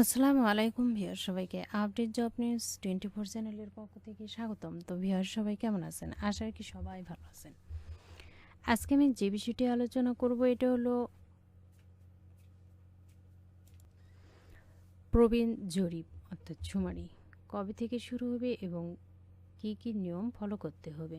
আসসালামু আলাইকুম ভিউয়ার সবাইকে update job news twenty four চ্যানেলের পক্ষ থেকে স্বাগতম। তো ভিউয়ার সবাই কেমন আছেন? আশা কি সবাই ভালো আছেন। আজকে আমি যে বিষয়টি আলোচনা করব, এটা হলো প্রবীণ জরিপ, অর্থাৎ ঝুমারি কবে থেকে শুরু হবে এবং কি কি নিয়ম ফলো করতে হবে?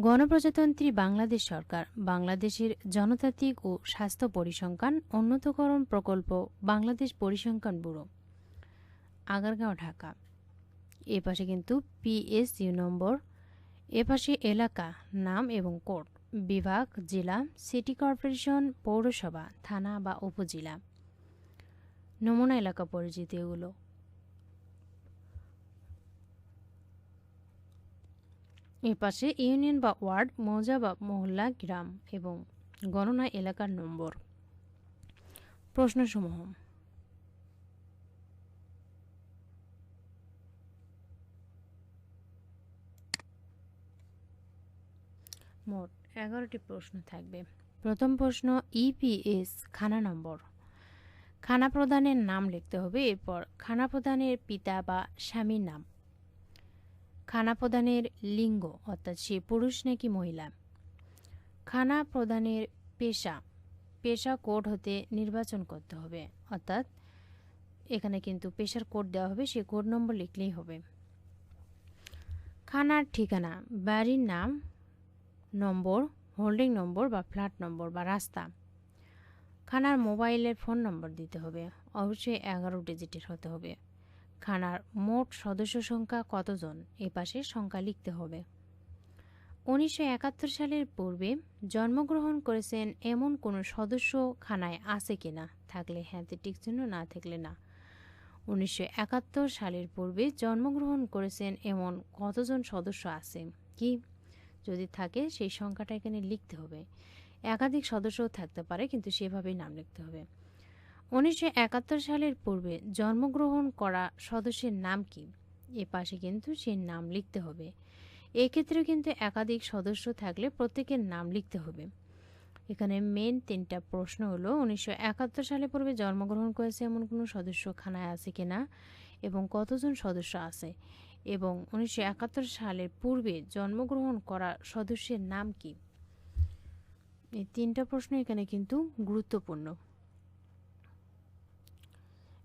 গণপ্রজাতন্ত্রী বাংলাদেশ সরকার, বাংলাদেশের জনতাত্ত্বিক ও স্বাস্থ্য পরিসংখ্যান উন্নতকরণ প্রকল্প, বাংলাদেশ পরিসংখ্যান ব্যুরো, আগারগাঁও, ঢাকা। এ পাশে কিন্তু পিএসইউ নম্বর, এ পাশে এলাকা, নাম এবং কোড, বিভাগ, জেলা, সিটি কর্পোরেশন, পৌরসভা, থানা বা উপজেলা। নমুনা এলাকা পরিচিতি এগুলো। এ পাশে ইউনিয়ন বা ওয়ার্ড, মৌজা বা মহল্লা, গ্রাম এবং গণনা এলাকার নম্বর। প্রশ্নসমূহ। মোট এগারোটি প্রশ্ন থাকবে। প্রথম প্রশ্ন ইপিএস খানা নম্বর। খানা প্রদানের নাম লিখতে হবে, এরপর খানা প্রদানের পিতা বা স্বামীর নাম। খানা প্রদানের লিঙ্গ, অর্থাৎ সে পুরুষ নাকি মহিলা? খানা প্রদানের পেশা পেশা কোড হতে নির্বাচন করতে হবে, অর্থাৎ এখানে কিন্তু পেশার কোড দেওয়া হবে, সে কোড নম্বর লিখলেই হবে। খানার ঠিকানা, বাড়ির নাম, নম্বর, হোল্ডিং নম্বর বা ফ্ল্যাট নম্বর বা রাস্তা। খানার মোবাইলের ফোন নম্বর দিতে হবে, অবশ্যই এগারো ডিজিটের হতে হবে। খানার মোট সদস্য সংখ্যা কতজন? এ পাশে সংখ্যা লিখতে হবে। উনিশশো একাত্তর সালের পূর্বে জন্মগ্রহণ করেছেন এমন কোনো সদস্য খানায় আছে কিনা? থাকলে হ্যাঁতে টিক চিহ্ন না থাকলে না। উনিশশো একাত্তর সালের পূর্বে জন্মগ্রহণ করেছেন এমন কতজন সদস্য আছে? কি? যদি থাকে, সেই সংখ্যাটা এখানে লিখতে হবে। একাধিক সদস্যও থাকতে পারে, কিন্তু সেভাবেই নাম লিখতে হবে। উনিশশো একাত্তর সালের পূর্বে জন্মগ্রহণ করা সদস্যের নাম কি? এ পাশে কিন্তু সে নাম লিখতে হবে। এক্ষেত্রে কিন্তু একাধিক সদস্য থাকলে প্রত্যেকের নাম লিখতে হবে। এখানে মেন তিনটা প্রশ্ন হলো, উনিশশো একাত্তর সালে পূর্বে জন্মগ্রহণ করেছে এমন কোনো সদস্য খানায় আছে কিনা এবং কতজন সদস্য আছে? এবং উনিশশো একাত্তর সালের পূর্বে জন্মগ্রহণ করা সদস্যের নাম কি? এই তিনটা প্রশ্ন এখানে কিন্তু গুরুত্বপূর্ণ।